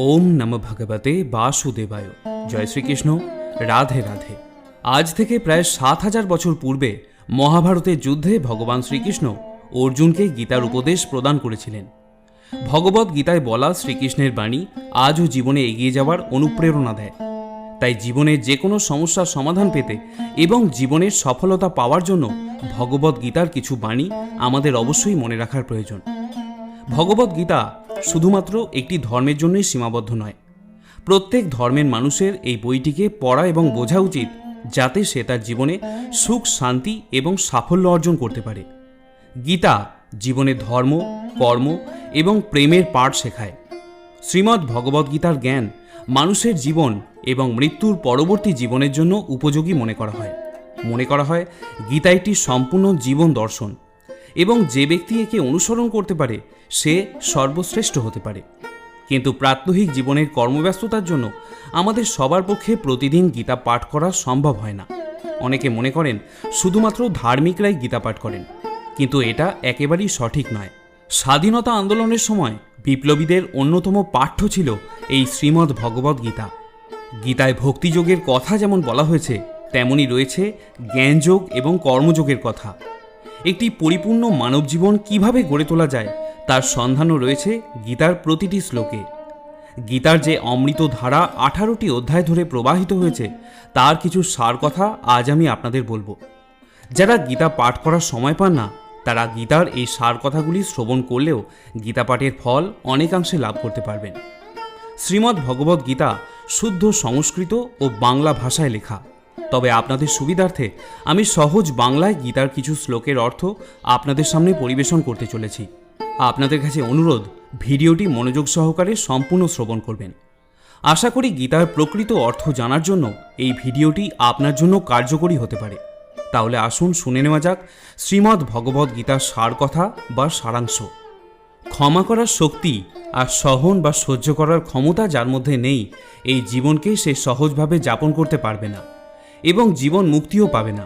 ওম নম ভগবতে বাসুদেবায়। জয় শ্রীকৃষ্ণ। রাধে রাধে। আজ থেকে প্রায় সাত হাজার বছর পূর্বে মহাভারতের যুদ্ধে ভগবান শ্রীকৃষ্ণ অর্জুনকে গীতার উপদেশ প্রদান করেছিলেন। ভগবত গীতায় বলা শ্রীকৃষ্ণের বাণী আজও জীবনে এগিয়ে যাওয়ার অনুপ্রেরণা দেয়। তাই জীবনে যে কোনো সমস্যার সমাধান পেতে এবং জীবনের সফলতা পাওয়ার জন্য ভগবত গীতার কিছু বাণী আমাদের অবশ্যই মনে রাখার প্রয়োজন। ভগবত গীতা শুধুমাত্র একটি ধর্মের জন্যই সীমাবদ্ধ নয়। প্রত্যেক ধর্মের মানুষের এই বইটিকে পড়া এবং বোঝা উচিত, যাতে সে তার জীবনে সুখ, শান্তি এবং সাফল্য অর্জন করতে পারে। গীতা জীবনে ধর্ম, কর্ম এবং প্রেমের পাঠ শেখায়। শ্রীমদ্ ভগবদ্গীতার জ্ঞান মানুষের জীবন এবং মৃত্যুর পরবর্তী জীবনের জন্য উপযোগী মনে করা হয়। মনে করা হয়, গীতা একটি সম্পূর্ণ জীবন দর্শন। এবং যে ব্যক্তি একে অনুসরণ করতে পারে, সে সর্বশ্রেষ্ঠ হতে পারে। কিন্তু প্রাত্যহিক জীবনের কর্মব্যস্ততার জন্য আমাদের সবার পক্ষে প্রতিদিন গীতা পাঠ করা সম্ভব হয় না। অনেকে মনে করেন, শুধুমাত্র ধার্মিকরাই গীতা পাঠ করেন। কিন্তু এটা একেবারেই সঠিক নয়। স্বাধীনতা আন্দোলনের সময় বিপ্লবীদের অন্যতম পাঠ্য ছিল এই শ্রীমদ্ ভগবদ গীতা। গীতায় ভক্তিযোগের কথা যেমন বলা হয়েছে, তেমনই রয়েছে জ্ঞানযোগ এবং কর্মযোগের কথা। একটি পরিপূর্ণ মানব জীবন কীভাবে গড়ে তোলা যায়, তার সন্ধানও রয়েছে গীতার প্রতিটি শ্লোকে। গীতার যে অমৃত ধারা আঠারোটি অধ্যায় ধরে প্রবাহিত হয়েছে, তার কিছু সার কথা আজ আমি আপনাদের বলব। যারা গীতা পাঠ করার সময় পান না, তারা গীতার এই সার কথাগুলি শ্রবণ করলেও গীতা পাঠের ফল অনেকাংশে লাভ করতে পারবেন। শ্রীমদ্ ভগবদ্ গীতা শুদ্ধ সংস্কৃত ও বাংলা ভাষায় লেখা। তবে আপনাদের সুবিধার্থে আমি সহজ বাংলায় গীতার কিছু শ্লোকের অর্থ আপনাদের সামনে পরিবেশন করতে চলেছি। আপনাদের কাছে অনুরোধ, ভিডিওটি মনোযোগ সহকারে সম্পূর্ণ শ্রবণ করবেন। আশা করি গীতার প্রকৃত অর্থ জানার জন্য এই ভিডিওটি আপনার জন্য কার্যকরী হতে পারে। তাহলে আসুন শুনে নেওয়া যাক শ্রীমদ্ ভগবদ্ গীতার সার কথা বা সারাংশ। ক্ষমা করার শক্তি আর সহন বা সহ্য করার ক্ষমতা যার মধ্যে নেই, এই জীবনকে সে সহজভাবে যাপন করতে পারবে না। এবং জীবন মুক্তিও পাবে না।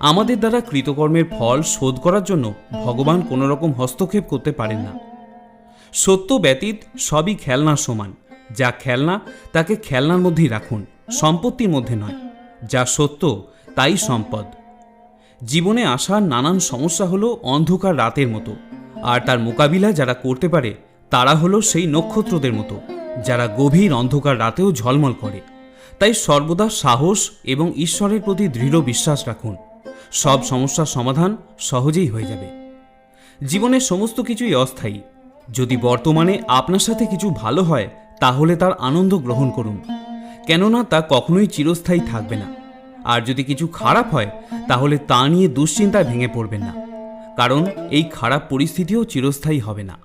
আমাদের দ্বারা কৃতকর্মের ফল শোধ করার জন্য ভগবান কোনো রকম হস্তক্ষেপ করতে পারেন না। সত্য ব্যতীত সবই খেলনার সমান। যা খেলনা, তাকে খেলনার মধ্যেই রাখুন, সম্পত্তির মধ্যে নয়। যা সত্য, তাই সম্পদ। জীবনে আসা নানান সমস্যা হলো অন্ধকার রাতের মতো। আর তার মোকাবিলা যারা করতে পারে, তারা হলো সেই নক্ষত্রদের মতো, যারা গভীর অন্ধকার রাতেও ঝলমল করে। তাই সর্বদা সাহস এবং ঈশ্বরের প্রতি দৃঢ় বিশ্বাস রাখুন। সব সমস্যার সমাধান সহজেই হয়ে যাবে। জীবনের সমস্ত কিছুই অস্থায়ী। যদি বর্তমানে আপনার সাথে কিছু ভালো হয়, তাহলে তার আনন্দ গ্রহণ করুন। কেননা তা কখনোই চিরস্থায়ী থাকবে না। আর যদি কিছু খারাপ হয়, তাহলে তা নিয়ে দুশ্চিন্তায় ভেঙে পড়বেন না। কারণ এই খারাপ পরিস্থিতিও চিরস্থায়ী হবে না।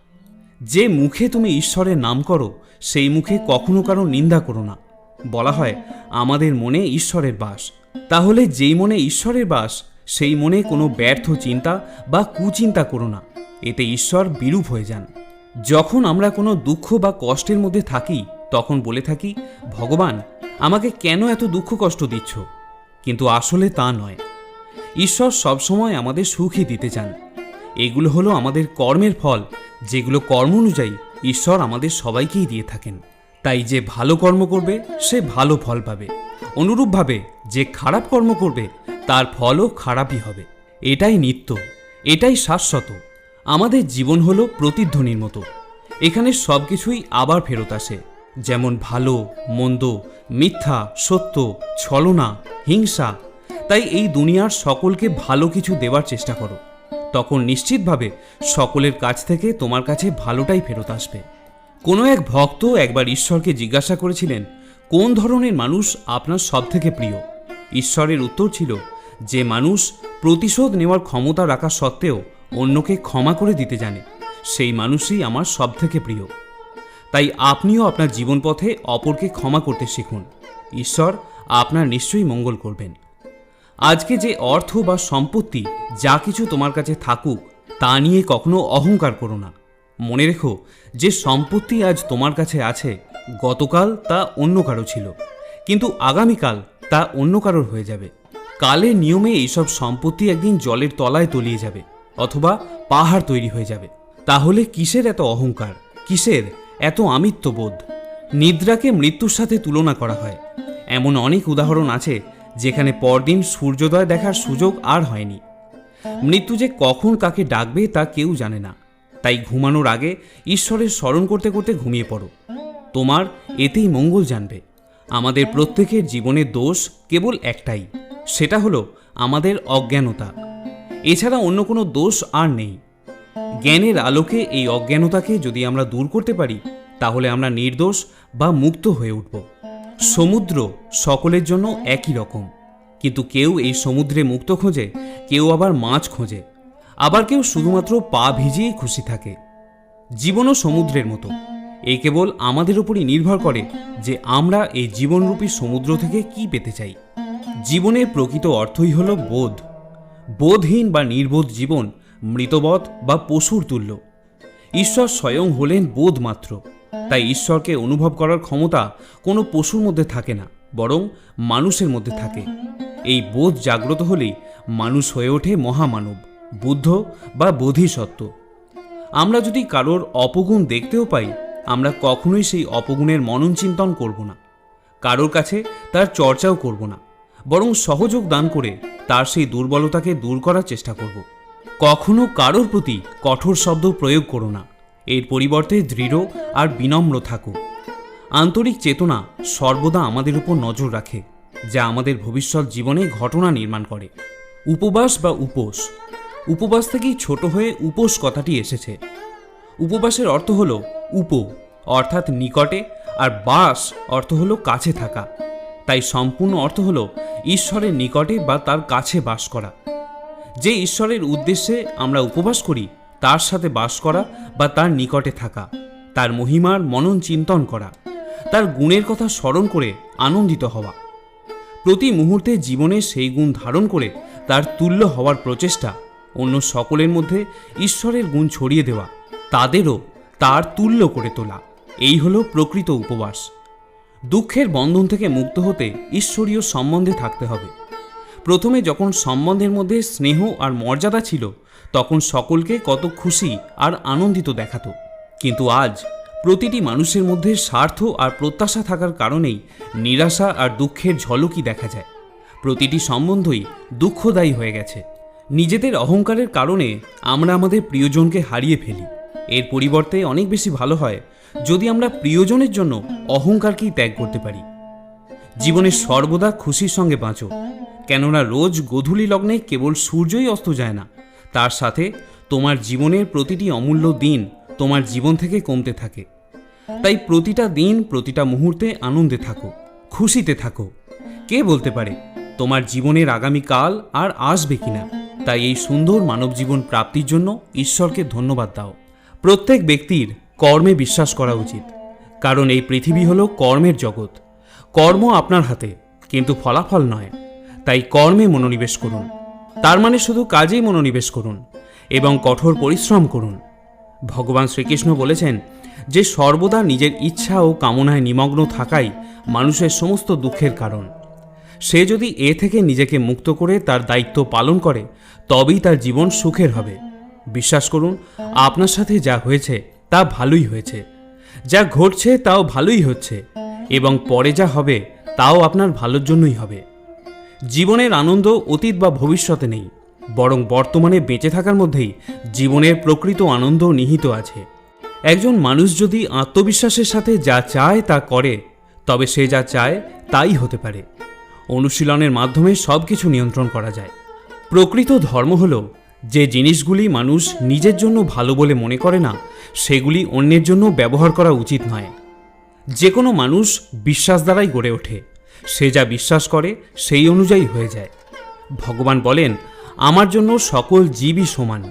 যে মুখে তুমি ঈশ্বরের নাম করো, সেই মুখে কখনো কারও নিন্দা করো না। বলা হয়, আমাদের মনে ঈশ্বরের বাস। তাহলে যেই মনে ঈশ্বরের বাস, সেই মনে কোনো ব্যর্থ চিন্তা বা কুচিন্তা করো না, এতে ঈশ্বর বিরূপ হয়ে যান। যখন আমরা কোনো দুঃখ বা কষ্টের মধ্যে থাকি, তখন বলে থাকি, ভগবান, আমাকে কেন এত দুঃখ কষ্ট দিচ্ছ? কিন্তু আসলে তা নয়। ঈশ্বর সবসময় আমাদের সুখই দিতে চান। এগুলো হলো আমাদের কর্মের ফল, যেগুলো কর্ম অনুযায়ী ঈশ্বর আমাদের সবাইকেই দিয়ে থাকেন। তাই যে ভালো কর্ম করবে, সে ভালো ফল পাবে। অনুরূপভাবে যে খারাপ কর্ম করবে, তার ফলও খারাপই হবে। এটাই নিত্য, এটাই শাশ্বত। আমাদের জীবন হলো প্রতিধ্বনির মতো। এখানে সব কিছুই আবার ফেরত আসে। যেমন ভালো, মন্দ, মিথ্যা, সত্য, ছলনা, হিংসা। তাই এই দুনিয়ার সকলকে ভালো কিছু দেওয়ার চেষ্টা করো। তখন নিশ্চিতভাবে সকলের কাছ থেকে তোমার কাছে ভালোটাই ফেরত আসবে। কোনো এক ভক্ত একবার ঈশ্বরকে জিজ্ঞাসা করেছিলেন, কোন ধরনের মানুষ আপনার সব থেকে প্রিয়? ঈশ্বরের উত্তর ছিল, যে মানুষ প্রতিশোধ নেওয়ার ক্ষমতা রাখা সত্ত্বেও অন্যকে ক্ষমা করে দিতে জানে, সেই মানুষই আমার সব থেকে প্রিয়। তাই আপনিও আপনার জীবন পথে অপরকে ক্ষমা করতে শিখুন। ঈশ্বর আপনার নিশ্চয়ই মঙ্গল করবেন। আজকে যে অর্থ বা সম্পত্তি যা কিছু তোমার কাছে থাকুক, তা নিয়ে কখনো অহংকার করো না। মনে রেখো যে সম্পত্তি আজ তোমার কাছে আছে, গতকাল তা অন্য কারও ছিল, কিন্তু আগামীকাল তা অন্য কারোর হয়ে যাবে। কালের নিয়মে এইসব সম্পত্তি একদিন জলের তলায় তলিয়ে যাবে, অথবা পাহাড় তৈরি হয়ে যাবে। তাহলে কিসের এত অহংকার? কিসের এত আমিত্ববোধ? নিদ্রাকে মৃত্যুর সাথে তুলনা করা হয়। এমন অনেক উদাহরণ আছে যেখানে পরদিন সূর্যোদয় দেখার সুযোগ আর হয়নি। মৃত্যু যে কখন কাকে ডাকবে তা কেউ জানে না। তাই ঘুমানোর আগে ঈশ্বরের স্মরণ করতে করতে ঘুমিয়ে পড়ো। তোমার এতেই মঙ্গল জানবে। আমাদের প্রত্যেকের জীবনের দোষ কেবল একটাই, সেটা হলো আমাদের অজ্ঞানতা। এছাড়া অন্য কোনো দোষ আর নেই। জ্ঞানের আলোকে এই অজ্ঞানতাকে যদি আমরা দূর করতে পারি, তাহলে আমরা নির্দোষ বা মুক্ত হয়ে উঠব। সমুদ্র সকলের জন্য একই রকম, কিন্তু কেউ এই সমুদ্রে মুক্ত খোঁজে, কেউ আবার মাছ খোঁজে। আবার কেউ শুধুমাত্র পা ভিজিয়েই খুশি থাকে। জীবনও সমুদ্রের মতো। এই কেবল আমাদের উপরই নির্ভর করে যে আমরা এই জীবনরূপী সমুদ্র থেকে কি পেতে চাই। জীবনের প্রকৃত অর্থই হল বোধ। বোধহীন বা নির্বোধ জীবন মৃতবধ বা পশুর তুল্য। ঈশ্বর স্বয়ং হলেন বোধ মাত্র। তাই ঈশ্বরকে অনুভব করার ক্ষমতা কোনো পশুর মধ্যে থাকে না, বরং মানুষের মধ্যে থাকে। এই বোধ জাগ্রত হলেই মানুষ হয়ে ওঠে মহামানব। বুদ্ধ বা বোধিসত্ত্ব। আমরা যদি কারোর অপগুণ দেখতেও পাই, আমরা কখনোই সেই অপগুণের মনন চিন্তন করব না। কারোর কাছে তার চর্চাও করব না, বরং সহযোগ দান করে তার সেই দুর্বলতাকে দূর করার চেষ্টা করব। কখনো কারোর প্রতি কঠোর শব্দ প্রয়োগ করো না, এর পরিবর্তে দৃঢ় আর বিনম্র থাকো। আন্তরিক চেতনা সর্বদা আমাদের উপর নজর রাখে, যা আমাদের ভবিষ্যৎ জীবনে ঘটনা নির্মাণ করে। উপবাস বা উপোস উপবাস থেকেই ছোট হয়ে উপোস কথাটি এসেছে। উপবাসের অর্থ হল উপ, অর্থাৎ নিকটে, আর বাস অর্থ হল কাছে থাকা। তাই সম্পূর্ণ অর্থ হল ঈশ্বরের নিকটে বা তার কাছে বাস করা। যে ঈশ্বরের উদ্দেশ্যে আমরা উপবাস করি, তার সাথে বাস করা বা তার নিকটে থাকা, তার মহিমার মনন চিন্তন করা, তার গুণের কথা স্মরণ করে আনন্দিত হওয়া। প্রতি মুহূর্তে জীবনে সেই গুণ ধারণ করে তার তুল্য হওয়ার প্রচেষ্টা অন্য সকলের মধ্যে ঈশ্বরের গুণ ছড়িয়ে দেওয়া, তাদেরও তার তুল্য করে তোলা। এই হলো প্রকৃত উপবাস। দুঃখের বন্ধন থেকে মুক্ত হতে ঈশ্বরীয় সম্বন্ধে থাকতে হবে। প্রথমে যখন সম্বন্ধের মধ্যে স্নেহ আর মর্যাদা ছিল, তখন সকলকে কত খুশি আর আনন্দিত দেখাতো। কিন্তু আজ প্রতিটি মানুষের মধ্যে স্বার্থ আর প্রত্যাশা থাকার কারণেই নিরাশা আর দুঃখের ঝলকই দেখা যায়। প্রতিটি সম্বন্ধই দুঃখদায়ী হয়ে গেছে। নিজেদের অহংকারের কারণে আমরা আমাদের প্রিয়জনকে হারিয়ে ফেলি। এর পরিবর্তে অনেক বেশি ভালো হয় যদি আমরা প্রিয়জনের জন্য অহংকারকেই ত্যাগ করতে পারি। জীবনে সর্বদা খুশির সঙ্গে বাঁচো। কেননা রোজ গোধূলি লগ্নে কেবল সূর্যই অস্ত যায় না। তার সাথে তোমার জীবনের প্রতিটি অমূল্য দিন তোমার জীবন থেকে কমতে থাকে। তাই প্রতিটা দিন, প্রতিটা মুহূর্তে আনন্দে থাকো, খুশিতে থাকো। কে বলতে পারে, তোমার জীবনের আগামী কাল আর আসবে কিনা? তাই এই সুন্দর মানব জীবন প্রাপ্তির জন্য ঈশ্বরকে ধন্যবাদ দাও। প্রত্যেক ব্যক্তির কর্মে বিশ্বাস করা উচিত। কারণ এই পৃথিবী হলো কর্মের জগৎ। কর্ম আপনার হাতে, কিন্তু ফলাফল নয়। তাই কর্মে মনোনিবেশ করুন। তার মানে শুধু কাজেই মনোনিবেশ করুন এবং কঠোর পরিশ্রম করুন। ভগবান শ্রীকৃষ্ণ বলেছেন যে সর্বদা নিজের ইচ্ছা ও কামনায় নিমগ্ন থাকাই মানুষের সমস্ত দুঃখের কারণ। সে যদি এ থেকে নিজেকে মুক্ত করে তার দায়িত্ব পালন করে, তবেই তার জীবন সুখের হবে। বিশ্বাস করুন, আপনার সাথে যা হয়েছে তা ভালোই হয়েছে। যা ঘটছে তাও ভালোই হচ্ছে, এবং পরে যা হবে তাও আপনার ভালোর জন্যই হবে। জীবনের আনন্দ অতীত বা ভবিষ্যতে নেই, বরং বর্তমানে বেঁচে থাকার মধ্যেই জীবনের প্রকৃত আনন্দ নিহিত আছে। একজন মানুষ যদি আত্মবিশ্বাসের সাথে যা চায় তা করে, তবে সে যা চায় তাই হতে পারে। অনুশীলনের মাধ্যমে সব কিছু নিয়ন্ত্রণ করা যায়। প্রকৃত ধর্ম হল, যে জিনিসগুলি মানুষ নিজের জন্য ভালো বলে মনে করে না, সেগুলি অন্যের জন্য ব্যবহার করা উচিত নয়। যে কোনো মানুষ বিশ্বাস দ্বারাই গড়ে ওঠে। সে যা বিশ্বাস করে, সেই অনুযায়ী হয়ে যায়। ভগবান বলেন, আমার জন্য সকল জীবই সমান।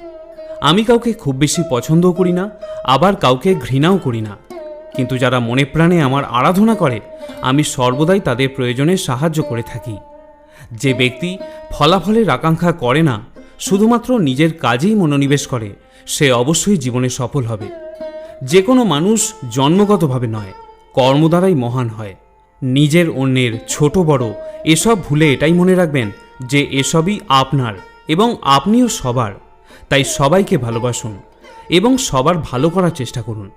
আমি কাউকে খুব বেশি পছন্দও করি না, আবার কাউকে ঘৃণাও করি না। কিন্তু যারা মনে প্রাণে আমার আরাধনা করে, আমি সর্বদাই তাদের প্রয়োজনে সাহায্য করে থাকি। যে ব্যক্তি ফলাফলের আকাঙ্ক্ষা করে না, শুধুমাত্র নিজের কাজেই মনোনিবেশ করে, সে অবশ্যই জীবনে সফল হবে। যে কোনো মানুষ জন্মগতভাবে নয়, কর্ম দ্বারাই মহান হয়। নিজের অন্যের ছোট বড়, এসব ভুলে এটাই মনে রাখবেন যে এসবই আপনার এবং আপনিও সবার। তাই সবাইকে ভালোবাসুন এবং সবার ভালো করার চেষ্টা করুন।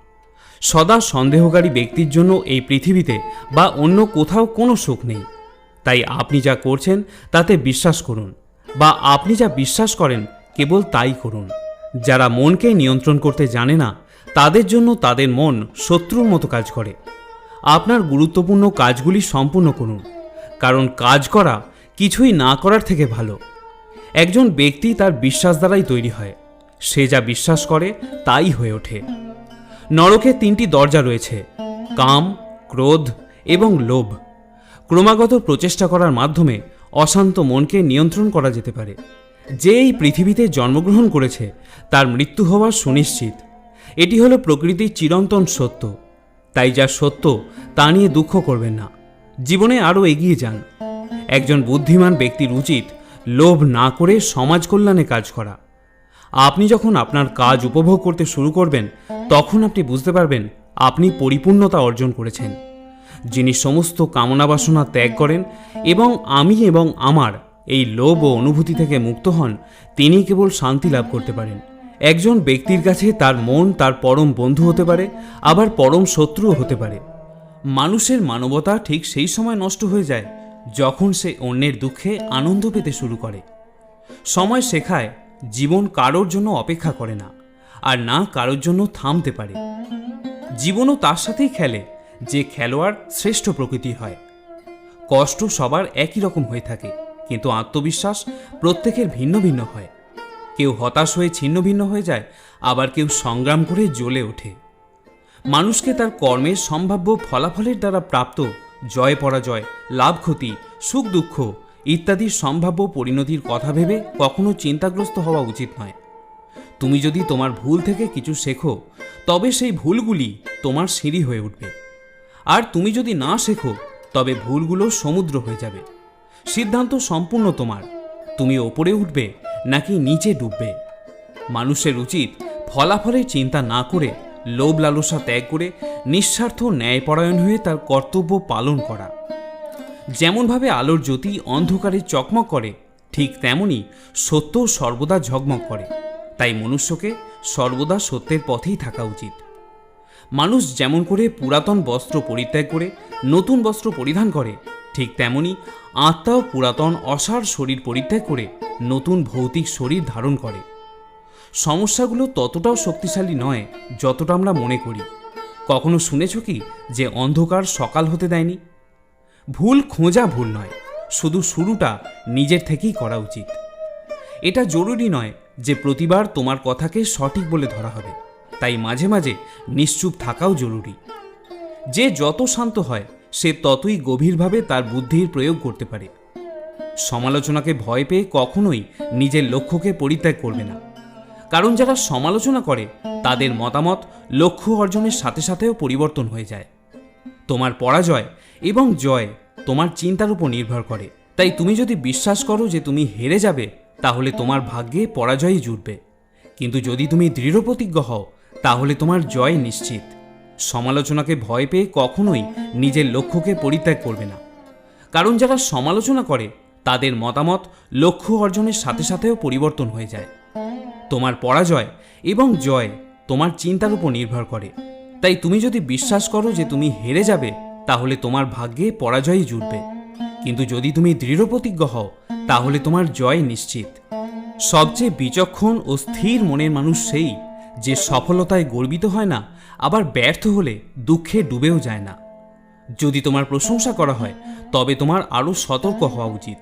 সদা সন্দেহকারী ব্যক্তির জন্য এই পৃথিবীতে বা অন্য কোথাও কোনো সুখ নেই। তাই আপনি যা করছেন, তাতে বিশ্বাস করুন বা আপনি যা বিশ্বাস করেন, কেবল তাই করুন। যারা মনকে নিয়ন্ত্রণ করতে জানে না, তাদের জন্য তাদের মন শত্রুর মতো কাজ করে। আপনার গুরুত্বপূর্ণ কাজগুলি সম্পূর্ণ করুন, কারণ কাজ করা কিছুই না করার থেকে ভালো। একজন ব্যক্তি তার বিশ্বাস দ্বারাই তৈরি হয়, সে যা বিশ্বাস করে, তাই হয়ে ওঠে। নরকে তিনটি দরজা রয়েছে, কাম, ক্রোধ এবং লোভ। ক্রমাগত প্রচেষ্টা করার মাধ্যমে অশান্ত মনকে নিয়ন্ত্রণ করা যেতে পারে। যে এই পৃথিবীতে জন্মগ্রহণ করেছে, তার মৃত্যু হওয়া সুনিশ্চিত। এটি হলো প্রকৃতির চিরন্তন সত্য। তাই যা সত্য, তা নিয়ে দুঃখ করবেন না। জীবনে আরও এগিয়ে যান। একজন বুদ্ধিমান ব্যক্তির উচিত লোভ না করে সমাজ কল্যাণে কাজ করা। আপনি যখন আপনার কাজ উপভোগ করতে শুরু করবেন, তখন আপনি বুঝতে পারবেন আপনি পরিপূর্ণতা অর্জন করেছেন। যিনি সমস্ত কামনা বাসনা ত্যাগ করেন এবং আমি এবং আমার এই লোভ ও অনুভূতি থেকে মুক্ত হন, তিনি কেবল শান্তি লাভ করতে পারেন। একজন ব্যক্তির কাছে তার মন তার পরম বন্ধু হতে পারে, আবার পরম শত্রুও হতে পারে। মানুষের মানবতা ঠিক সেই সময় নষ্ট হয়ে যায়, যখন সে অন্যের দুঃখে আনন্দ পেতে শুরু করে। সময় শেখায় জীবন কারোর জন্য অপেক্ষা করে না, আর না কারোর জন্য থামতে পারে। জীবনও তার সাথেই খেলে, যে খেলোয়াড় শ্রেষ্ঠ প্রকৃতির হয়। কষ্ট সবার একই রকম হয়ে থাকে, কিন্তু আত্মবিশ্বাস প্রত্যেকের ভিন্ন ভিন্ন হয়। কেউ হতাশ হয়ে ছিন্ন ভিন্ন হয়ে যায়, আবার কেউ সংগ্রাম করে জ্বলে ওঠে। মানুষকে তার কর্মের সম্ভাব্য ফলাফলের দ্বারা প্রাপ্ত জয় পরাজয়, লাভ ক্ষতি, সুখ দুঃখ ইত্যাদির সম্ভাব্য পরিণতির কথা ভেবে কখনো চিন্তাগ্রস্ত হওয়া উচিত নয়। তুমি যদি তোমার ভুল থেকে কিছু শেখো, তবে সেই ভুলগুলি তোমার সিঁড়ি হয়ে উঠবে। আর তুমি যদি না শেখো, তবে ভুলগুলো সমুদ্র হয়ে যাবে। সিদ্ধান্ত সম্পূর্ণ তোমার। তুমি ওপরে উঠবে নাকি নিচে ডুববে। মানুষের উচিত ফলাফলের চিন্তা না করে, লোভ লালসা ত্যাগ করে, নিঃস্বার্থ ন্যায়পরায়ণ হয়ে তার কর্তব্য পালন করা। যেমনভাবে আলোর জ্যোতি অন্ধকারে চকমক করে, ঠিক তেমনি সত্য সর্বদা ঝকমক করে। তাই মনুষ্যকে সর্বদা সত্যের পথেই থাকা উচিত। মানুষ যেমন করে পুরাতন বস্ত্র পরিত্যাগ করে, নতুন বস্ত্র পরিধান করে, ঠিক তেমনি আত্মাও পুরাতন অসার শরীর পরিত্যাগ করে, নতুন ভৌতিক শরীর ধারণ করে। সমস্যাগুলো ততটাও শক্তিশালী নয় যতটা আমরা মনে করি। কখনো শুনেছ কি যে অন্ধকার সকাল হতে দেয়নি? ভুল খোঁজা ভুল নয়, শুধু শুরুটা নিজের থেকেই করা উচিত। এটা জরুরি নয় যে প্রতিবার তোমার কথাকে সঠিক বলে ধরা হবে, তাই মাঝে মাঝে নিশ্চুপ থাকাও জরুরি। যে যত শান্ত হয়, সে ততই গভীরভাবে তার বুদ্ধির প্রয়োগ করতে পারে। সমালোচনাকে ভয় পেয়ে কখনোই নিজের লক্ষ্যকে পরিত্যাগ করবে না। কারণ যারা সমালোচনা করে, তাদের মতামত লক্ষ্য অর্জনের সাথে সাথেও পরিবর্তন হয়ে যায়। তোমার পরাজয় এবং জয় তোমার চিন্তার উপর নির্ভর করে। তাই তুমি যদি বিশ্বাস করো যে তুমি হেরে যাবে, তাহলে তোমার ভাগ্যে পরাজয়ই জুটবে। কিন্তু যদি তুমি দৃঢ় প্রতিজ্ঞ হও, তাহলে তোমার জয় নিশ্চিত। সমালোচনাকে ভয় পেয়ে কখনোই নিজের লক্ষ্যকে পরিত্যাগ করবে না। কারণ যারা সমালোচনা করে, তাদের মতামত লক্ষ্য অর্জনের সাথে সাথেও পরিবর্তন হয়ে যায়। তোমার পরাজয় এবং জয় তোমার চিন্তার উপর নির্ভর করে। তাই তুমি যদি বিশ্বাস করো যে তুমি হেরে যাবে তাহলে তোমার ভাগ্যে পরাজয়ই জুটবে। কিন্তু যদি তুমি দৃঢ় প্রতিজ্ঞ হও, তাহলে তোমার জয় নিশ্চিত। সবচেয়ে বিচক্ষণ ও স্থির মনের মানুষ সেই যে সফলতায় গর্বিত হয় না, আবার ব্যর্থ হলে দুঃখে ডুবেও যায় না। যদি তোমার প্রশংসা করা হয়, তবে তোমার আরও সতর্ক হওয়া উচিত।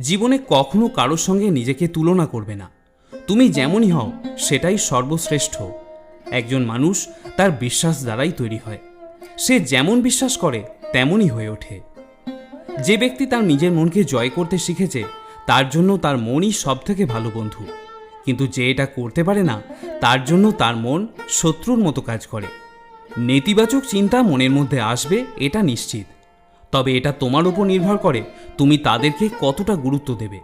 জীবনে কখনো কারোর সঙ্গে নিজেকে তুলনা করবে না। তুমি যেমনই হও, সেটাই সর্বশ্রেষ্ঠ। একজন মানুষ তার বিশ্বাস দ্বারাই তৈরি হয়। সে যেমন বিশ্বাস করে, তেমনই হয়ে ওঠে। যে ব্যক্তি তার নিজের মনকে জয় করতে শিখেছে, তার জন্য তার মনই সবথেকে ভালো বন্ধু। কিন্তু যে এটা করতে পারে না, তার জন্য তার মন শত্রুর মতো কাজ করে। নেতিবাচক চিন্তা মনের মধ্যে আসবে, এটা নিশ্চিত। তবে এটা তোমার উপর নির্ভর করে, তুমি তাদেরকে কতটা গুরুত্ব দেবে।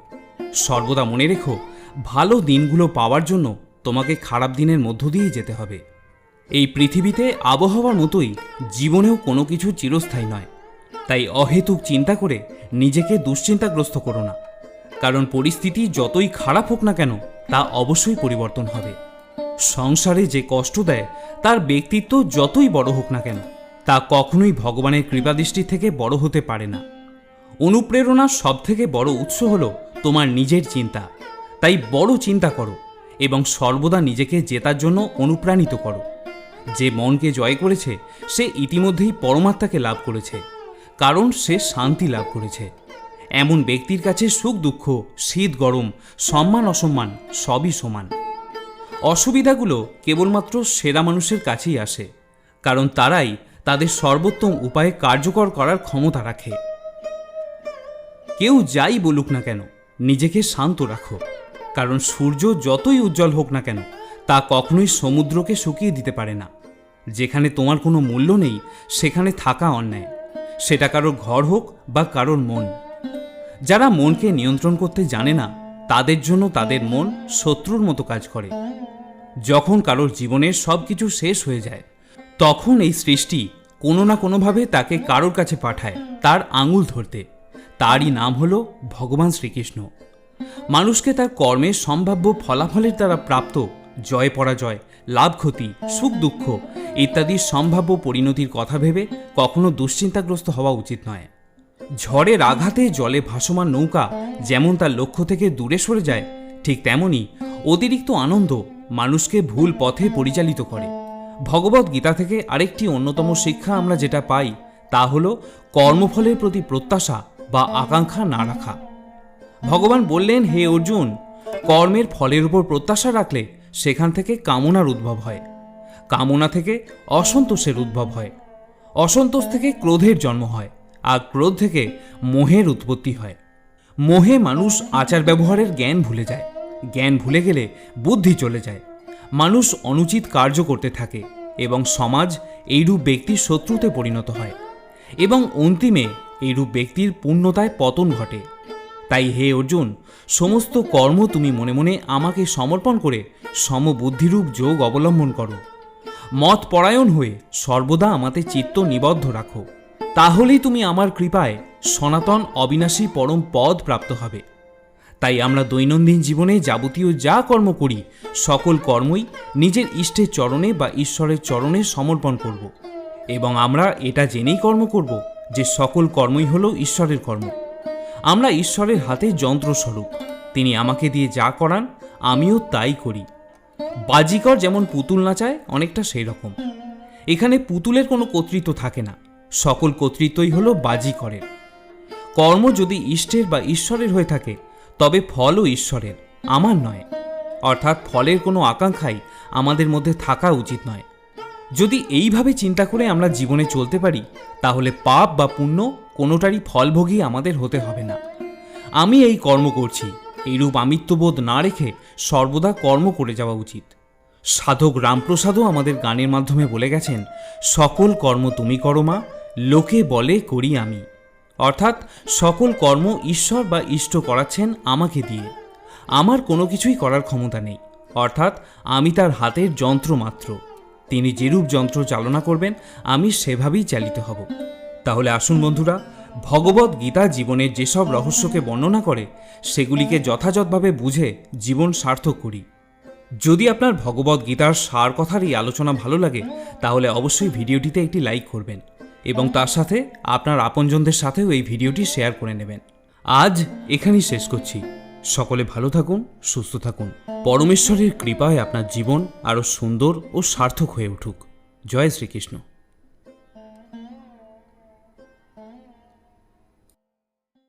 সর্বদা মনে রেখো, ভালো দিনগুলো পাওয়ার জন্য তোমাকে খারাপ দিনের মধ্য দিয়েই যেতে হবে। এই পৃথিবীতে আবহাওয়ার মতোই জীবনেও কোনো কিছু চিরস্থায়ী নয়। তাই অহেতুক চিন্তা করে নিজেকে দুশ্চিন্তাগ্রস্ত করো না। কারণ পরিস্থিতি যতই খারাপ হোক না কেন, তা অবশ্যই পরিবর্তন হবে। সংসারে যে কষ্ট দেয়, তার ব্যক্তিত্ব যতই বড় হোক না কেন, তা কখনোই ভগবানের কৃপাদৃষ্টি থেকে বড় হতে পারে না। অনুপ্রেরণার সবথেকে বড় উৎস হল তোমার নিজের চিন্তা। তাই বড় চিন্তা করো এবং সর্বদা নিজেকে জেতার জন্য অনুপ্রাণিত করো। যে মনকে জয় করেছে, সে ইতিমধ্যেই পরমাত্মাকে লাভ করেছে, কারণ সে শান্তি লাভ করেছে। এমন ব্যক্তির কাছে সুখ, দুঃখ, শীত, গরম, সম্মান, অসম্মান সবই সমান। অসুবিধাগুলো কেবলমাত্র সেরা মানুষের কাছেই আসে, কারণ তারাই তাদের সর্বোত্তম উপায়ে কার্যকর করার ক্ষমতা রাখে। কেউ যাই বলুক না কেন, নিজেকে শান্ত রাখো, কারণ সূর্য যতই উজ্জ্বল হোক না কেন তা কখনোই সমুদ্রকে শুকিয়ে দিতে পারে না। যেখানে তোমার কোনো মূল্য নেই, সেখানে থাকা অন্যায়। সেটা কারোর ঘর হোক বা কারোর মন। যারা মনকে নিয়ন্ত্রণ করতে জানে না, তাদের জন্য তাদের মন শত্রুর মতো কাজ করে। যখন কারোর জীবনের সব কিছু শেষ হয়ে যায়, তখন এই সৃষ্টি কোনো না কোনোভাবে তাকে কারোর কাছে পাঠায়, তার আঙুল ধরতে। তারই নাম হলো ভগবান শ্রীকৃষ্ণ। মানুষকে তার কর্মের সম্ভাব্য ফলাফলের দ্বারা প্রাপ্ত জয় পরাজয়, লাভ ক্ষতি, সুখ দুঃখ ইত্যাদির সম্ভাব্য পরিণতির কথা ভেবে কখনো দুশ্চিন্তাগ্রস্ত হওয়া উচিত নয়। ঝড়ের আঘাতে জলে ভাসমান নৌকা যেমন তার লক্ষ্য থেকে দূরে সরে যায়, ঠিক তেমনি অতিরিক্ত আনন্দ মানুষকে ভুল পথে পরিচালিত করে। ভগবত গীতা থেকে আরেকটি অন্যতম শিক্ষা আমরা যেটা পাই, তা হল কর্মফলের প্রতি প্রত্যাশা বা আকাঙ্ক্ষা না রাখা। ভগবান বললেন, হে অর্জুন, কর্মের ফলের উপর প্রত্যাশা রাখলে সেখান থেকে কামনার উদ্ভব হয়। কামনা থেকে অসন্তোষের উদ্ভব হয়। অসন্তোষ থেকে ক্রোধের জন্ম হয় আর ক্রোধ থেকে মোহের উৎপত্তি হয়। মোহে মানুষ আচার ব্যবহারের জ্ঞান ভুলে যায়। জ্ঞান ভুলে গেলে বুদ্ধি চলে যায়। মানুষ অনুচিত কার্য করতে থাকে এবং সমাজ এইরূপ ব্যক্তির শত্রুতে পরিণত হয় এবং অন্তিমে এইরূপ ব্যক্তির পূর্ণতায় পতন ঘটে। তাই হে অর্জুন, সমস্ত কর্ম তুমি মনে মনে আমাকে সমর্পণ করে সমবুদ্ধিরূপ যোগ অবলম্বন করো। মত পরায়ণ হয়ে সর্বদা আমাতে চিত্ত নিবদ্ধ রাখো। তাহলেই তুমি আমার কৃপায় সনাতন অবিনাশী পরম পদ প্রাপ্ত হবে। তাই আমরা দৈনন্দিন জীবনে যাবতীয় যা কর্ম করি, সকল কর্মই নিজের ইষ্টের চরণে বা ঈশ্বরের চরণে সমর্পণ করব। এবং আমরা এটা জেনেই কর্ম করব যে সকল কর্মই হলো ঈশ্বরের কর্ম। আমরা ঈশ্বরের হাতে যন্ত্রস্বরূপ। তিনি আমাকে দিয়ে যা করান, আমিও তাই করি। বাজিকর যেমন পুতুল নাচায়, অনেকটা সেই রকম এখানে পুতুলের কোনো কর্তৃত্ব থাকে না। সকল কর্তৃত্বই হলো বাজিকরের। কর্ম যদি ইষ্টের বা ঈশ্বরের হয়ে থাকে, তবে ফলও ঈশ্বরের, আমার নয়। অর্থাৎ ফলের কোনো আকাঙ্ক্ষাই আমাদের মধ্যে থাকা উচিত নয়। যদি এইভাবে চিন্তা করে আমরা জীবনে চলতে পারি, তাহলে পাপ বা পুণ্য কোনোটারই ফলভোগী আমাদের হতে হবে না। আমি এই কর্ম করছি, এইরূপ আমিত্ববোধ না রেখে সর্বদা কর্ম করে যাওয়া উচিত। সাধক রামপ্রসাদও আমাদের গানের মাধ্যমে বলে গেছেন, সকল কর্ম তুমি করো মা, লোকে বলে করি আমি। অর্থাৎ, সকল কর্ম ঈশ্বর বা ইষ্ট করাচ্ছেন আমাকে দিয়ে। আমার কোনো কিছুই করার ক্ষমতা নেই। অর্থাৎ, আমি তার হাতের যন্ত্র মাত্র। তিনি যেরূপ যন্ত্র চালনা করবেন, আমি সেভাবেই চালিত হব। তাহলে আসুন বন্ধুরা, ভগবত গীতা জীবনের যেসব রহস্যকে বর্ণনা করে, সেগুলিকে যথাযথভাবে বুঝে জীবন সার্থক করি। যদি আপনার ভগবত গীতার সার কথার এই আলোচনা ভালো লাগে, তাহলে অবশ্যই ভিডিওটিতে একটি লাইক করবেন এবং তার সাথে আপনার আপনজনদের সাথেও এই ভিডিওটি শেয়ার করে নেবেন। আজ এখানেই শেষ করছি। সকলে ভালো থাকুন, সুস্থ থাকুন। পরমেশ্বরের কৃপায় আপনার জীবন আরও সুন্দর ও সার্থক হয়ে উঠুক। জয় শ্রীকৃষ্ণ।